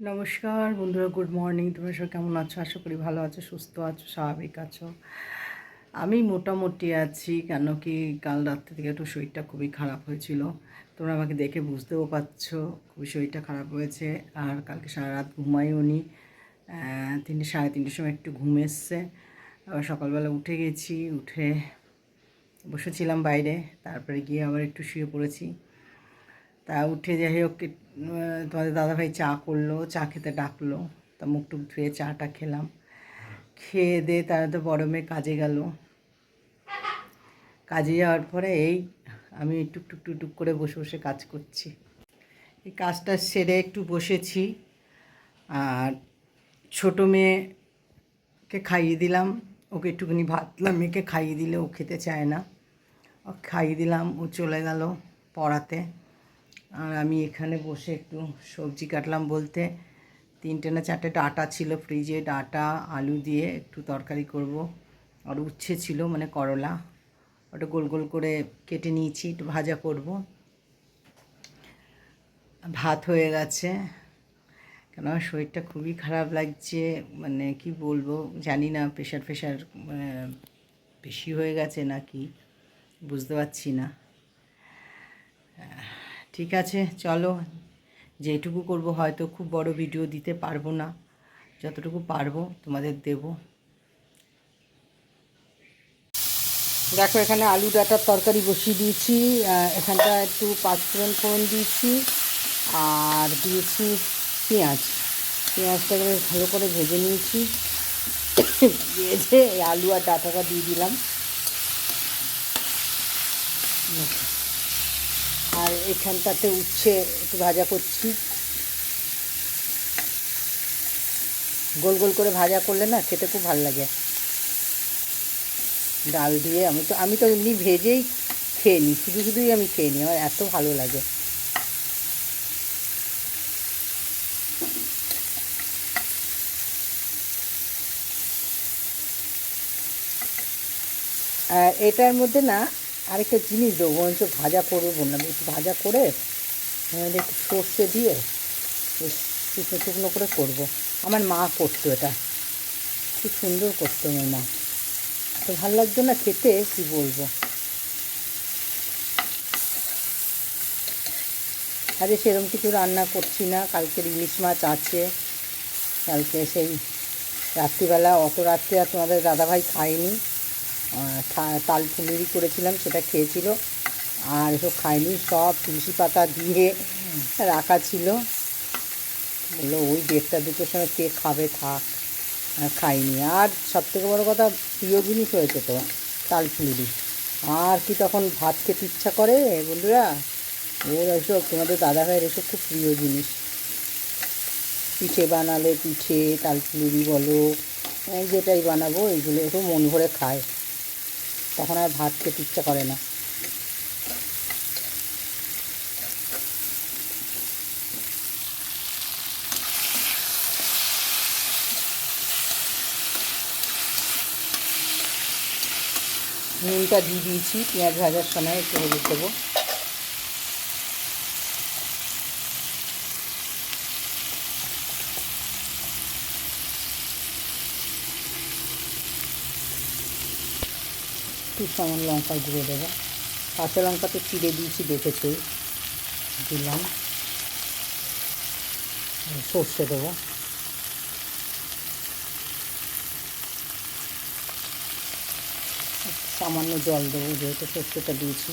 নমস্কার বন্ধুরা good morning তোমরা সব কেমন আছো? আশা করি ভালো আছো, সুস্থ আছো, স্বাভাবিক আছো। আমি মোটামুটি আছি, কেন কি কাল রাত্রে থেকে একটু শরীরটা খুবই খারাপ হয়েছিল। তোমরা আমাকে দেখে বুঝতেও পারছ, খুবই শরীরটা খারাপ হয়েছে। আর কালকে সারা রাত ঘুমাইও নি। তিনটে, সাড়ে তিনটের সময় একটু ঘুম এসছে। আবার সকালবেলা উঠে গেছি, উঠে বসেছিলাম বাইরে, তারপরে গিয়ে আবার একটু শুয়ে পড়েছি। তা উঠে যাই হোক তোমাদের দাদাভাই চা করল, চা খেতে ডাকলো। তা মুখ টুক ধুয়ে চাটা খেলাম। খেয়ে দিয়ে তারা তো বড় মেয়ে কাজে গেল। কাজে যাওয়ার পরে এই আমি টুক টুক টুক টুক করে বসে বসে কাজ করছি। এই কাজটা সেরে একটু বসেছি। আর ছোটো মেয়েকে খাইয়ে দিলাম। ওকে একটুখানি ভাতলাম মেয়েকে খাইয়ে দিলে ও খেতে চায় না। খাইয়ে দিলাম, ও চলে গেল পড়াতে। আর আমি এখানে বসে একটু সবজি কাটলাম বলতে। তিনটে না চারটে ডাটা ছিল ফ্রিজে, ডাটা, আলু দিয়ে একটু তরকারি করব। আর উচ্ছে ছিল মানে করলা। ওটা গোল গোল করে কেটে নিয়েছি, একটু ভাজা করব। ভাত হয়ে গেছে। কেন আমার শরীরটা খুবই খারাপ লাগছে মানে কি বলব, জানি না, প্রেশার ফেশার বেশি হয়ে গেছে নাকি, বুঝতে পারছি না। ঠিক আছে, চলো। যেটুকু করব, হয়তো খুব বড় ভিডিও দিতে পারব না। যতটুকু পারব, তোমাদের দেব। দেখো, এখানে আলু ডাটার তরকারি বসিয়ে দিয়েছি। এখানটা একটু পাঁচফোড়ন ফোড়ন দিয়েছি আর দিয়েছি পেঁয়াজ। পেঁয়াজটাকে ভালো করে ভেজে নিয়েছি। ভেজে আলু আর ডাটাটা দিয়ে দিলাম। আর এখানটাতে উচ্ছে একটু ভাজা করছি। গোল গোল করে ভাজা করলে না খেতে খুব ভালো লাগে। ডাল দিয়ে আমি তো আমি তো এমনি ভেজেই খেয়ে নিই, শুধু শুধুই আমি খেয়ে নিই, আমার এত ভালো লাগে। আর এটার মধ্যে না আরেকটা জিনিস দেবো, বরঞ্চ ভাজা করব বললাম। একটু ভাজা করে একটু সর্ষে দিয়ে শুকনো শুকনো করে করব। আমার মা করতো এটা। খুব সুন্দর করতো আমার মা। তো ভালো লাগতো না খেতে, কি বলব? আরে সেরকম কিছু রান্না করছি না। কালকের ইলিশ মাছ আছে। কালকে সেই রাত্রিবেলা অত রাত্রে আর তোমাদের দাদাভাই খায়নি। তাল করেছিলাম, সেটা খেয়েছিল। আর এসব খায়নি সব তুলসী পাতা দিয়ে রাখা ছিল। বলল, ওই দেড়টা দুটোর সময় কে খাবে থাক খাইনি। আর সব থেকে বড়ো কথা, প্রিয় জিনিস হয়েছে তো, তাল আর কি তখন ভাত খেতে ইচ্ছা করে, বন্ধুরা? ওর এসব, তোমাদের দাদা ভাইয়ের এসব খুব প্রিয় জিনিস। পিঠে বানালে পিঠে, তাল ফুলুরি বলো যেটাই বানাবো, এইগুলো একটু মন ভরে খায়। তখন আর ভাত খেতে ইচ্ছা করে না। নুনটা দিয়ে দিয়েছি, পেঁয়াজ ভাজার সময় একটু হলুদ দেবো। একটু সমান লঙ্কা গুঁড়ো দেবো। কাঁচা লঙ্কা তো চিড়ে দিয়েছি, দেখেছি? দিলাম। সর্ষে দেবো। সামান্য জল দেবো, যেহেতু সর্ষেটা দিয়েছি।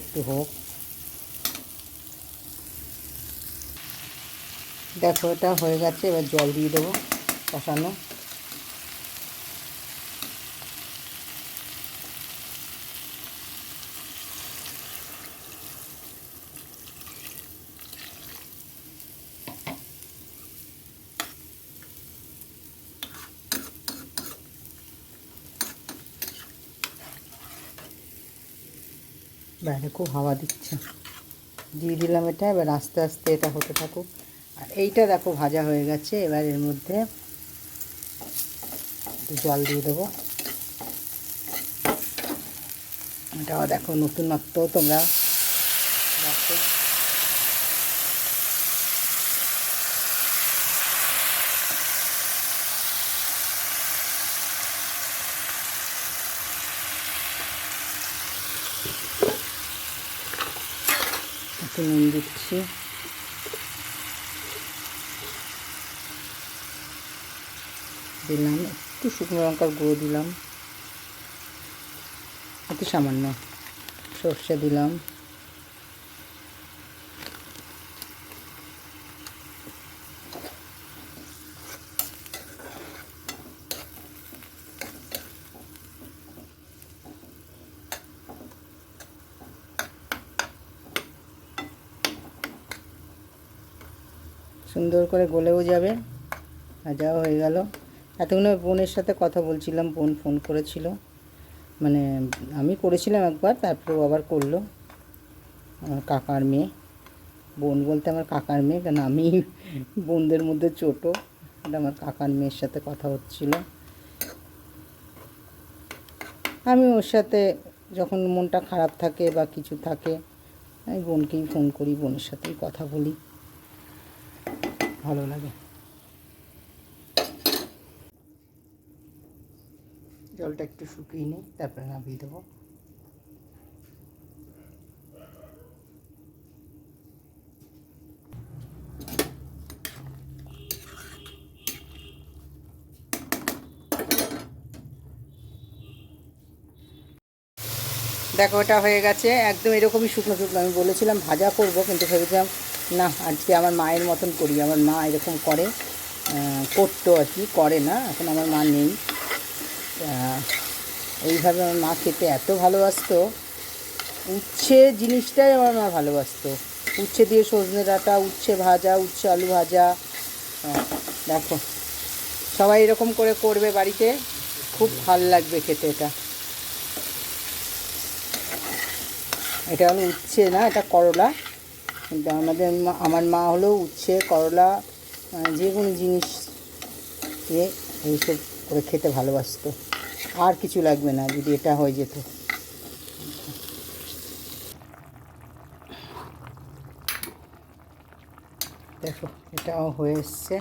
একটু হোক। দেখো এটা হয়ে গেছে এবার জল দিয়ে দেবো কষানো। বাইরে খুব হাওয়া দিচ্ছে। দিয়ে দিলাম এটা, এবার আস্তে আস্তে এটা হতে থাকুক। আর এইটা দেখো ভাজা হয়ে গেছে, এবার এর মধ্যে জল দিয়ে দেবো। এটাও দেখো নতুনত্ব, তোমরা দেখো। একটু নুন দিচ্ছি। দিলাম একটু শুকনো লঙ্কার গুঁড়ো দিলাম। অতি সামান্য সর্ষে দিলাম। সুন্দর করে গলেও যাবে। ভাজাও হয়ে গেল। এতক্ষণ বোনের সাথে কথা বলছিলাম, বোন ফোন করেছিল। মানে আমি করেছিলাম একবার, তারপর ও আবার করল। আমার কাকার মেয়ে। বোন বলতে আমার কাকার মেয়ে কেন আমি বোনদের মধ্যে ছোটো। এটা আমার কাকার মেয়ের সাথে কথা হচ্ছিল। আমি ওর সাথে যখন মনটা খারাপ থাকে বা কিছু থাকে, আমি বোনকেই ফোন করি, বোনের সাথেই কথা বলি। ভালো লাগে। জলটা একটু শুকিয়ে নিই, তারপরে নামিয়ে দেবো। দেখো ওটা হয়ে গেছে। একদম এরকমই শুকনো শুকনো। আমি বলেছিলাম ভাজা করব, কিন্তু ভেবেছিলাম না, আজকে আমার মায়ের মতন করি, আমার মা এরকম করে করতো আর কি, করে না, এখন আমার মা নেই। এইভাবে আমার মা খেতে এত ভালোবাসতো, উচ্ছে জিনিসটাই আমার মা ভালোবাসতো। উচ্ছে দিয়ে সজনে ডাঁটা, উচ্ছে ভাজা, উচ্ছে আলু ভাজা দেখো, সবাই এরকম করে করবে বাড়িতে, খুব ভালো লাগবে খেতে এটা। এটা হলো উচ্ছে না, এটা করলা। কিন্তু আমাদের আমার মা হলো উচ্ছে, করলা যে কোনো জিনিস দিয়ে এইসব করে খেতে ভালোবাসতো। আর কিছু লাগবে না, যদি এটা হয়ে যেত। দেখো, এটাও হয়ে এসছে।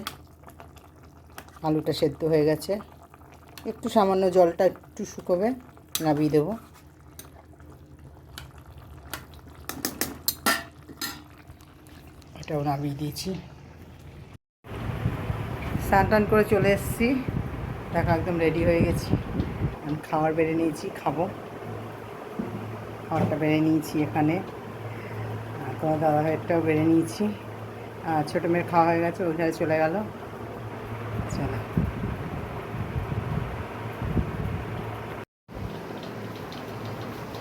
আলুটা সেদ্ধ হয়ে গেছে। একটু সামান্য জলটা একটু শুকোবে, নাবিয়ে দেবো। এটাও নামিয়ে দিয়েছি। স্নান টান করে চলে এসেছি। দেখো একদম রেডি হয়ে গেছি। আমি খাবার বেড়ে নিয়েছি, খাব। খাবারটা বেড়ে নিয়েছি এখানে। আর তোমার দাদা ভাইয়েরটাও বেড়ে নিয়েছি। আর ছোটো মেয়ের খাওয়া হয়ে গেছে ওইখানে চলে গেল। চলো।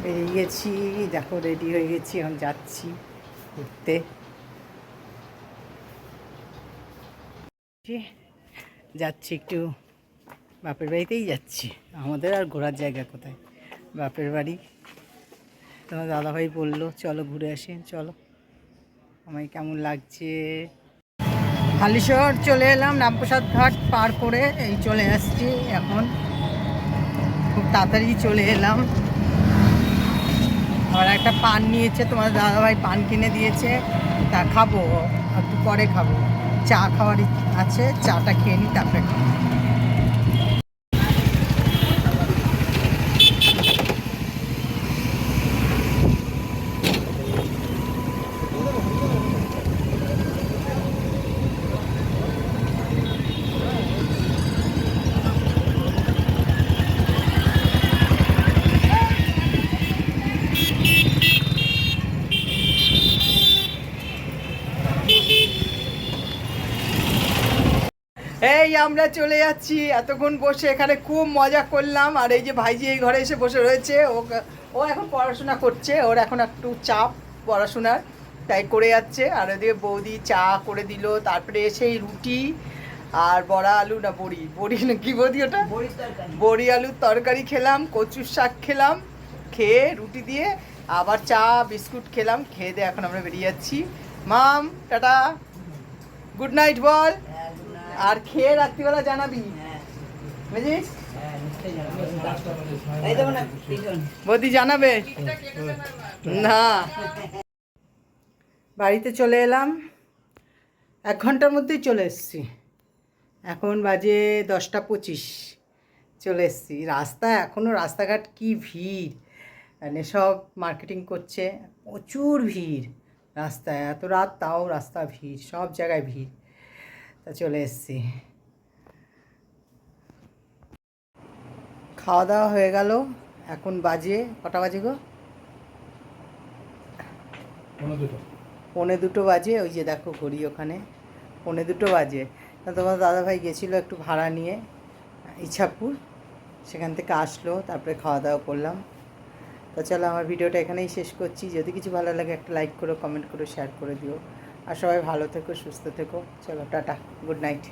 বেরিয়ে গেছি, দেখো রেডি হয়ে গেছি, এখন যাচ্ছি ঘুরতে। যাচ্ছি। একটু বাপের বাড়িতেই যাচ্ছি। আমাদের আর ঘোরার জায়গা কোথায়? বাপের বাড়ি। তোমার দাদাভাই বলল, চলো ঘুরে আসি, চলো। আমায় কেমন লাগছে? হালিশহর চলে এলাম, রামপ্রসাদ ঘাট পার করে এই চলে আসছি এখন। খুব তাড়াতাড়ি চলে এলাম। আবার একটা পান নিয়েছে, তোমার দাদাভাই পান কিনে দিয়েছে। তা খাব, একটু পরে খাব। চা খাওয়ার আছে চাটা খেয়ে নিই তারপরে আমরা চলে যাচ্ছি। এতক্ষণ বসে এখানে খুব মজা করলাম। আর এই যে ভাইজি এই ঘরে এসে বসে রয়েছে। ও ও এখন পড়াশোনা করছে। ওর এখন একটু চাপ পড়াশোনার তাই করে যাচ্ছে। আর ওদিকে বৌদি চা করে দিল। তারপরে সেই রুটি আর বড়া আলু না বড়ি? বড়ি না কি বৌদি ওটা? বড়ি আলুর তরকারি খেলাম কচুর শাক খেলাম খেয়ে রুটি দিয়ে আবার চা বিস্কুট খেলাম খেয়ে দিয়ে এখন আমরা বেরিয়ে যাচ্ছি। মাম টাটা। গুড নাইট বল। আর খেয়ে রাত্রিবেলা জানাবি। বুঝিস বৌদি জানাবে? না। বাড়িতে চলে এলাম। এক ঘণ্টার মধ্যেই চলে এসেছি। এখন বাজে দশটা পঁচিশ। চলে এসেছি। রাস্তা এখনও রাস্তাঘাট কি ভিড়? মানে সব মার্কেটিং করছে। প্রচুর ভিড় রাস্তায়। এত রাত তাও রাস্তা ভিড় সব জায়গায় ভিড়। তা চলে এসছি। খাওয়া দাওয়া হয়ে গেল। এখন বাজে কটা বাজে গো? পৌনে দুটো। বাজে ওই যে দেখো ঘড়ি ওখানে। পৌনে দুটো বাজে। তা তোমার দাদাভাই গেছিল একটু ভাড়া নিয়ে ইচ্ছাপুর সেখান থেকে আসলো তারপরে খাওয়া দাওয়া করলাম। তো চলো আমার ভিডিওটা এখানেই শেষ করছি। যদি কিছু ভালো লাগে একটা লাইক করো কমেন্ট করো শেয়ার করে দিও। আর সবাই ভালো থেকো সুস্থ থেকো। চলো টাটা গুড নাইট।